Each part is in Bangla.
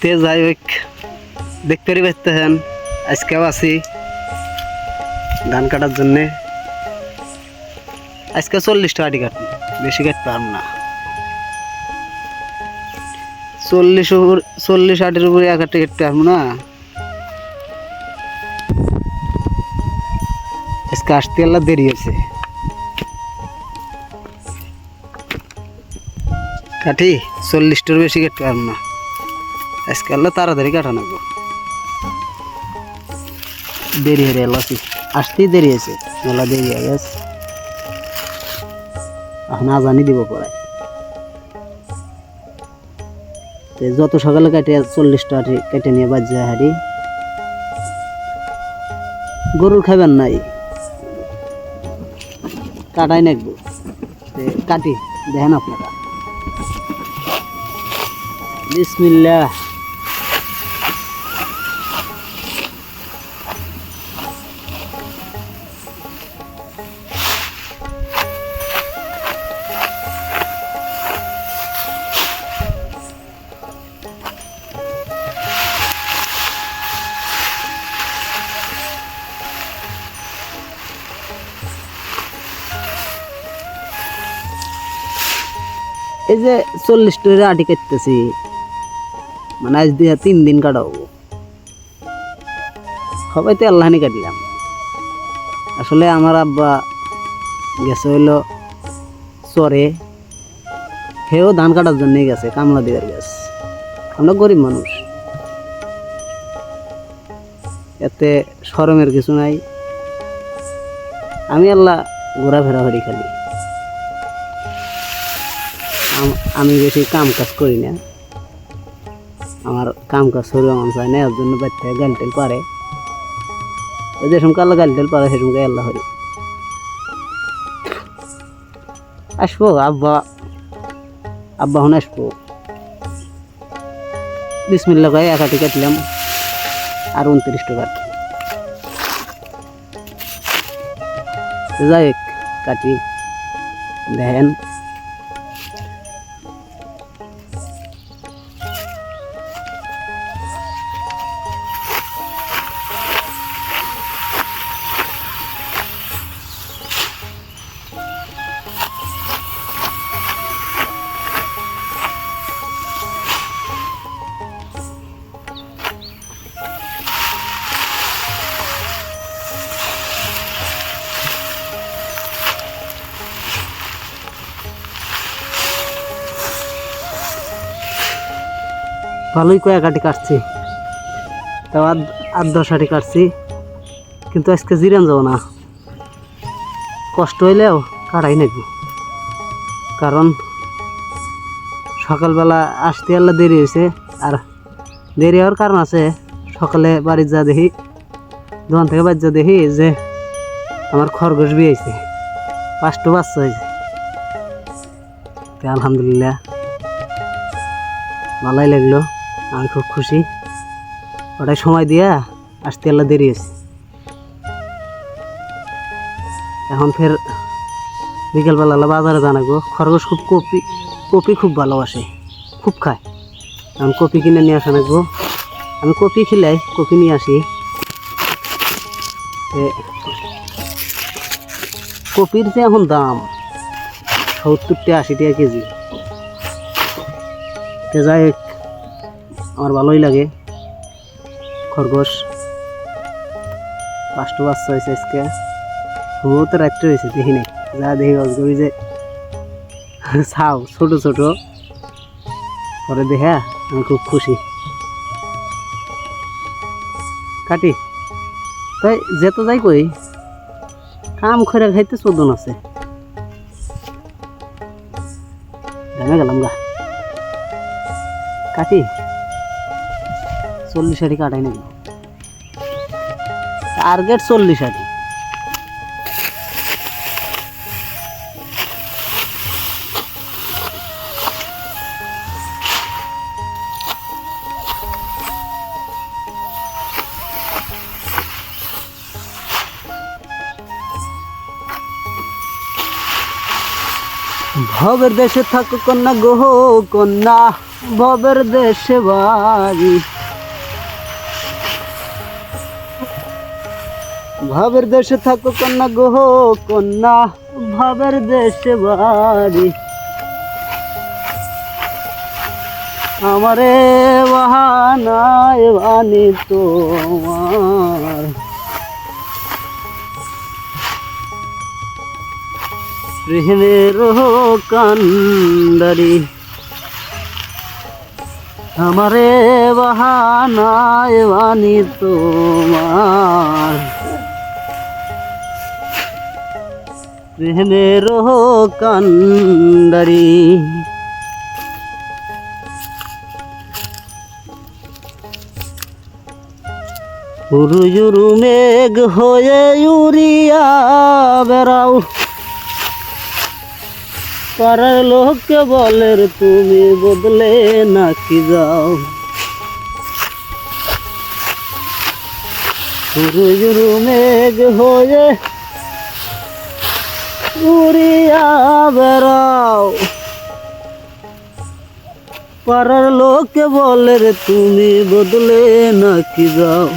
তে যাই হোক, দেখতে পাচ্ছেন আজকেও আছি ধান কাটার জন্যে। আজকে চল্লিশটা আটি কাটবো বেশি কাটতে পারব না। চল্লিশ চল্লিশ আটের উপরে এক আটি কাটতে পারব না। আজকে আসতে আল্লাহ দেরি হয়েছে। কাটি চল্লিশটার বেশি কাটতে পারব না। আজকে আল্লাহ তাড়াতাড়ি কাটানো দেরি হয়ে গেল আসতেই দেরি হয়েছে। মেলা দেরি হয়ে গেছে। এখন আজানি দিব পরে। যত সকালে কাটে চল্লিশটা কেটে নিয়ে যায় হারি গরুর খাবেন নাই। কাটাই নাকবো কাটি, দেখেন আপনারা। বিসমিল্লাহ। এই যে চল্লিশ টাকা আটি কাটতেছি। মানে আজ দিয়ে তিন দিন কাটাবো। সবাই তো আল্লাহানি কাটলাম। আসলে আমার আব্বা গেছে হইল চরে। হেও ধান কাটার জন্যই গেছে, কামলা দেওয়ার গেছে। আমরা গরিব মানুষ। এতে শরমের কিছু নাই। আমি আল্লাহ ঘোরাফেরা করি খালি। আম- বেশি কাম কাজ করি না। আমার কাম কাজ করিও মন চায় না এর জন্য বাচ্চা গাল টেল পারে। ওই যে সময় আল্লাহ গাল টেল পারে সে সময় আল্লাহ হরি আসব, আব্বা। আব্বা হন আসব। বিসমিল্লা কয়ে একাটি কাটলাম, আর উনত্রিশ টাকা। যাই কাটি। দেখেন। ভালোই কয়েক আটি কাটছি। তাও আধ দশ আটি কাটছি। কিন্তু আজকে জিরান যাব না। কষ্ট হইলেও কাটাই নাকি? কারণ সকালবেলা আসতে আল্লাহ দেরি হয়েছে আর দেরি হওয়ার কারণ আছে, সকালে বাড়ির যা দেখি, দোকান থেকে বাড়ি যা দেখি যে আমার খরগোশ বিয়েছে পাঁচটা বাচ্চা হয়েছে আলহামদুলিল্লাহ, ভালোই লাগল। আমি খুব খুশি। ওটাই সময় দিয়া আসতে আল্লাহ দেরি হয়েছে। এখন ফের বিকেলবেলা বাজারে জানাব খরগোশ খুব কপি কপি খুব ভালোবাসে, খুব খায়। এখন কপি কিনে নিয়ে আসা লাগবো আমি কপি খিলাই, কপি নিয়ে আসি। কপির যে এখন দাম, সত্তর টাকা আশি টাকা কেজি। যাই আমার ভালোই লাগে। খরগোশ। পাঁচটা বাচ্চা হয়েছে আজকে। সম্ভবত রাত্রে হয়েছে, দেখি নাই। যা দেখি অজগবি যে। ছাও ছোট ছোট। পরে দেখা, আমি খুব খুশি। কাটি। তাই যেতে যাই কই? কাম করে খাইতে চোদন আছে। ভেঙে গেলাম গা। কাটি। চল্লিশ আটি কাটাই নাকি টার্গেট চল্লিশ আটি ভবের দেশে থাকো কন্যা গো, কন্যা, ভবের দেশে বাড়ি। ভাবের দেশে থাকো কন্যা গো, কন্যা। ভাবের দেশে বাড়ি। আমারে বাহানায় বানি তোমার। কান্ডারি। আমারে বাহানায় বানি তোমার। প্রেমের কান্ডারি উরুজুরু মেঘ হয়ে উড়িয়া বেড়াও পাড়ার লোককে বলের তুমি বদলে নাকি যাও উরুজুরু মেঘ হয়ে উড়িয়া বেড়াও পাড়ার লোকে বলে রে, তুমি বদলে নাকি যাও?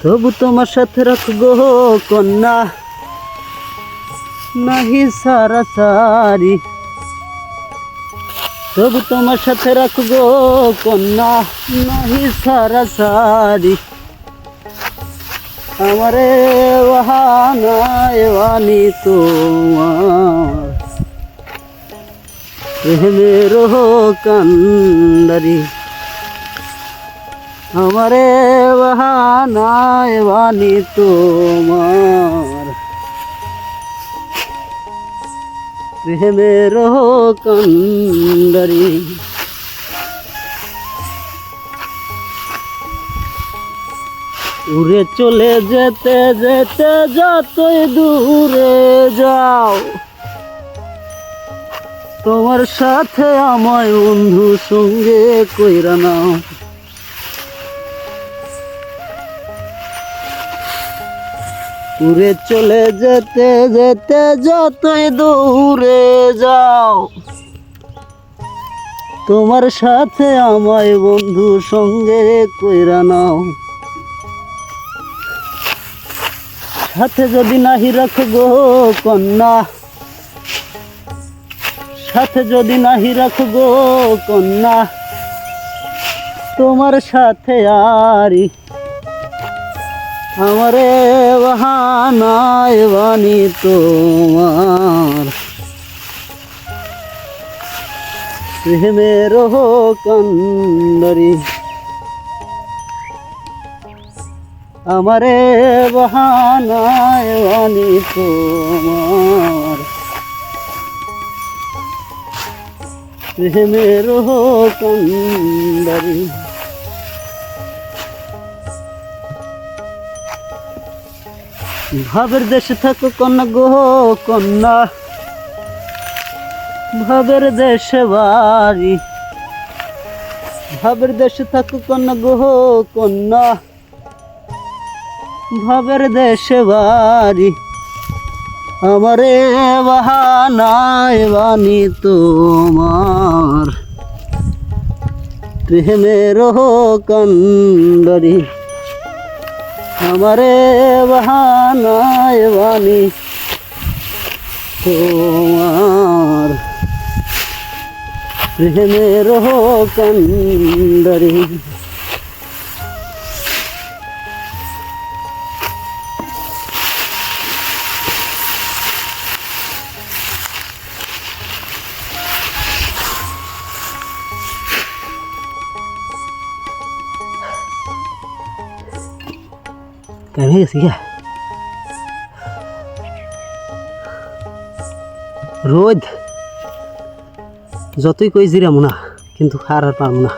তবু তোমার সাথে রাখব কন্যা, নাহি সারা সারি। তবু তোমার সাথে রাখব কন্যা, নাহি সারা সারি। আমারে বাহানায় বানি তোমার। প্রেমের কান্দারি। আমারে বাহানায় বানি তোমার। প্রেমের কান্দারি। উড়ে চলে যেতে যেতে যতই দূরে যাও। তোমার সাথে আমায় বন্ধু সঙ্গে কইরা নাও। উড়ে চলে যেতে যেতে যতই দূরে যাও। তোমার সাথে আমায় বন্ধু সঙ্গে কইরা নাও। সাথে যদি নাহি রাখব কন্যা। সাথে যদি নাহি রাখব কন্যা। তোমার সাথে আরি আমারে বাহানায় বানি তোমার। প্রেমের কন্দরি আমারে বাহানায় বানি তোমার। প্রেমের কন্দরি ভাবের দেশে থাকো কন্যা গো কন্যা। ভাবের দেশে বাড়ি। ভাবের দেশে থাকো কন্যা গো কন্যা। ভাবের দেশে বাড়ি। আমারে বাহানায় বানি তোমার। প্রেমের কন্দরি আমারে বাহানায় বানি তোমার। প্রেমের কন্দরি কেমন গেছি গা রোদ, যতই কই জিরামু না, কিন্তু আর আর পারব না।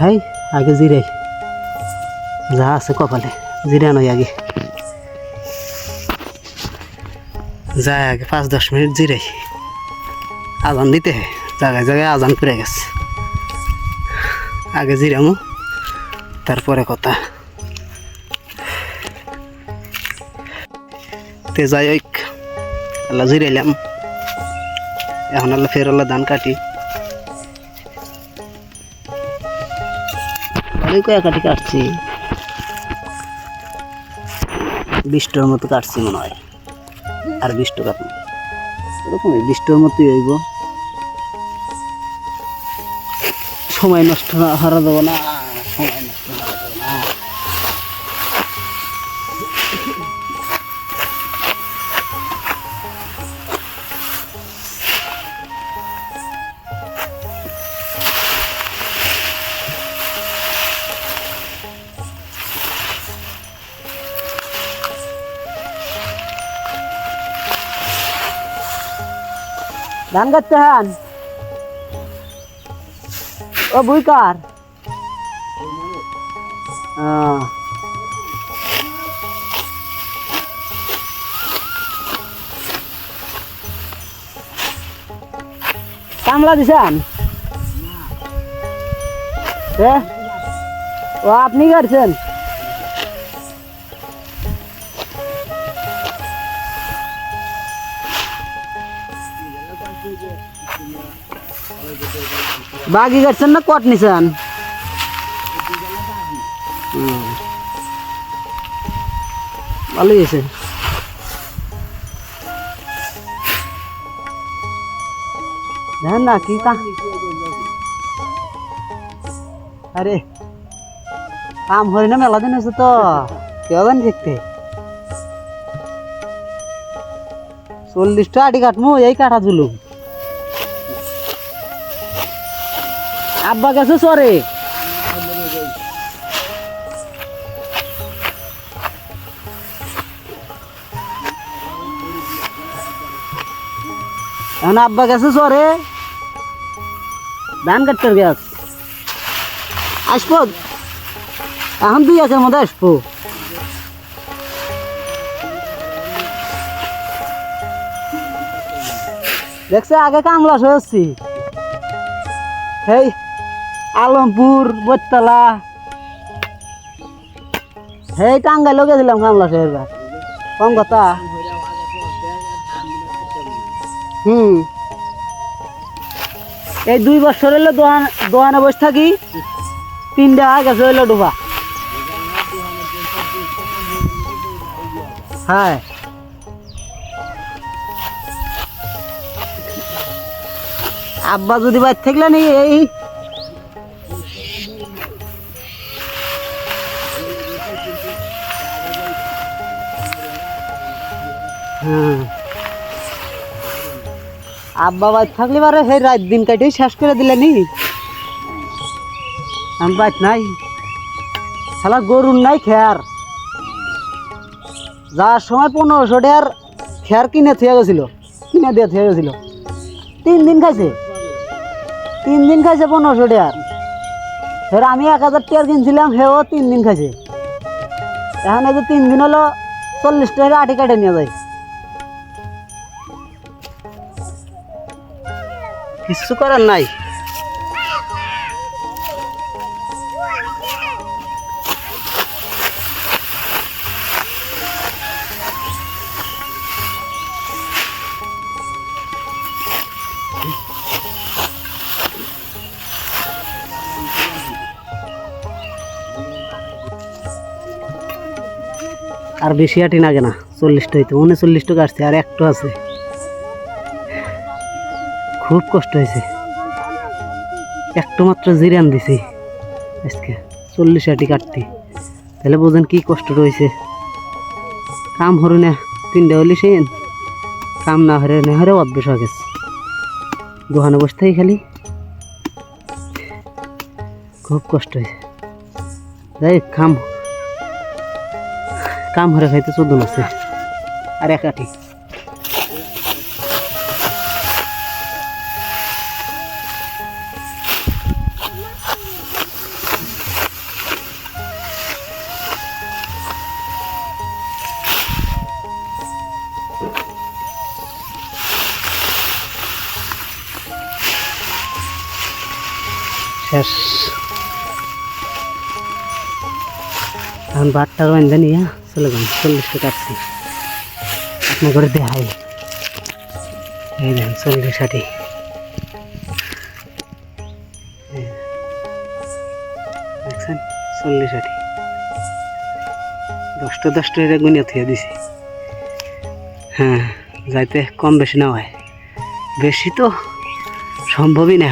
হাই, আগে জিরাই যা আছে কপালে জিরা নয় আগে। যাই আগে, পাঁচ দশ মিনিট জিরাই আজান দিতে হয় জায়গায় জায়গায় আজান পড়ে গেছে। আগে জিরামু তারপরে কথা। তে যাই হোক আল্লাহ জিরাইলাম। এখন আল্লাহ ফের আল্লাহ ধান কাটি। অনেক কাটি কাটছি। বিষ্টর মতো কাটছি মনে হয়। আর বিষ্ট কাটবো এরকমই বিষ্টর মতোই হইব। সময় নষ্ট না, হারা দেবো না, সময় ধান কাটতে হান? ও বুই কার? আহ। কামলা দিছেন? ও আপনি কাটছেন? বাগি কাটছেন না কট নিছেন হুম। ভালোই আছে দেখেন না কি কা আরে কাম হরি না মেলা দিন হয়েছে তো কেউ জানি দেখতে চল্লিশটা আটি কাটমু এই কাঠা জুলুম আব্বা গেছে সরে এখন আব্বা গেছে সরে ধান কাটতে গ্যাস আসব এখন দুই আছে মধ্যে আসব দেখছে, আগে কামলা সহজছি এই আলমপুর, বটতলা। এই টাঙ্গাইলেও গেছিলাম কামলা শহর কম কথা। হুম। এই দুই বছর হলো দোয়ান দোয়ানে বসে থাকি। তিনটা গেছে হইল ডুবা। হ্যাঁ। আব্বা যদি বাইর থাকলে নি, এই হ্যাঁ। আব্বা বাইর থাকলে পারে সেই রাত দিন কাটেই শেষ করে দিলে নি আমি বাইর নাই। শালা গরুর নাই খেয়ার। যাওয়ার সময় পনেরোশো টাকার খেয়ার কিনে থুয়ে গেছিল, কিনে দিয়ে থুয়ে গেছিল। তিন দিন খাইছে। তিন দিন খাইছে পনেরোশো টাকার। ফের আমি এক হাজার টাকার কিনছিলাম, সেও তিন দিন খাইছে। এখন এই যে তিন দিন হলো চল্লিশ টাকা আটি কাটে নিয়ে যায়। কিছু করার নাই। আর বেশি আটি লাগে না, চল্লিশটা হইতে। উনচল্লিশ টাকা আসছে, আর একটু আছে। খুব কষ্ট হয়েছে। একটু মাত্র জিরান দিছি। আজকে চল্লিশ আটি কাটতে তাহলে বোঝেন কি কষ্ট রয়েছে। কাম হরু না, তিনটা হলি সেন কাম না হরে না হরে অভ্যেস হয়ে গেছে। দোকানে বসে থাকি খালি। খুব কষ্ট হয়েছে। যাই কাম কাম হরে খাইতে চোদ্দ আছে আর এক এখন বারটার বান্ধে নিয়ে চলে যান চল্লিশ টাকা কাটছি আপনার করে দেখাই। এই দেখেন চল্লিশ ষাটি দেখছেন চল্লিশ ষাটি দশটা দশটা এটা গুনিয়া থুয়ে দিছি। হ্যাঁ যাইতে কম বেশি না হয়। বেশি তো সম্ভবই না।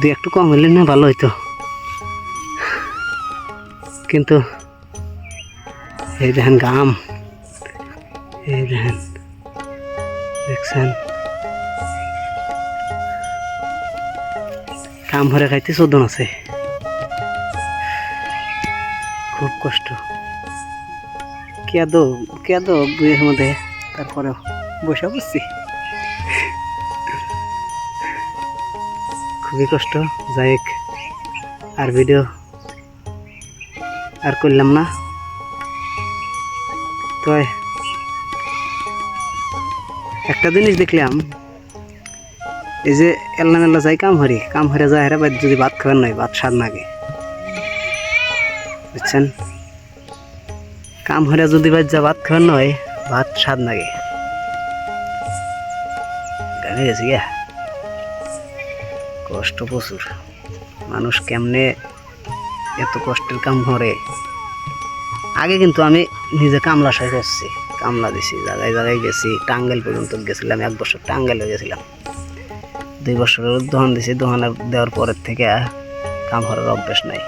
দু একটু কম হলে না ভালো হইতো। কিন্তু এই দেখেন গাম। এই দেখেন। দেখছেন? কাম ভরে খাইতে চোদন আছে। খুব কষ্ট। কেদ কেদ বইয়ের মধ্যে? তারপরে বসে বসছি। খুবই কষ্ট। যাই আর ভিডিও আর করলাম না। তো একটা জিনিস দেখলাম, এই যে এল্লা মেল্লা যাই কাম হরি কাম হরে যায় হেরা বাদ যদি ভাত খাবেন নয় ভাত স্বাদ নাগে। বুঝছেন? কাম হরে যদি বাদ যা ভাত খাবেন নয় ভাত স্বাদ নাগে। গানে গেছি গিয়া কষ্ট প্রচুর। মানুষ কেমনে এত কষ্টের কাম করে? আগে কিন্তু আমি নিজে কামলা সাই করছি। কামলা দিছি, জায়গায় জায়গায় গেছি, টাঙ্গাইল পর্যন্ত গেছিলাম, এক বছর টাঙ্গাইলে গেছিলাম। দুই বছরের দোকান দিছি দোকানের দেওয়ার পরের থেকে কাম করার অভ্যেস নাই।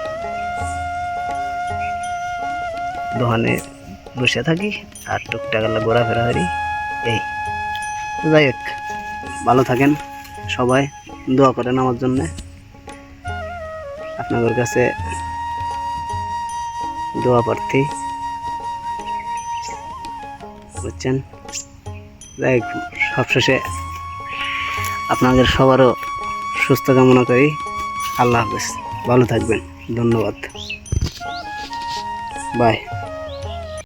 দোকানে বসে থাকি আর টুকটাক ঘোরাফেরা করি, এই। যাই হোক, ভালো থাকেন সবাই, দোয়া করেন আমার জন্যে। আপনাদের কাছে দোয়া প্রার্থী বুঝছেন? যাই সবশেষে আপনাদের সবারও সুস্থ কামনা করি। আল্লাহ হাফেজ। ভালো থাকবেন। ধন্যবাদ।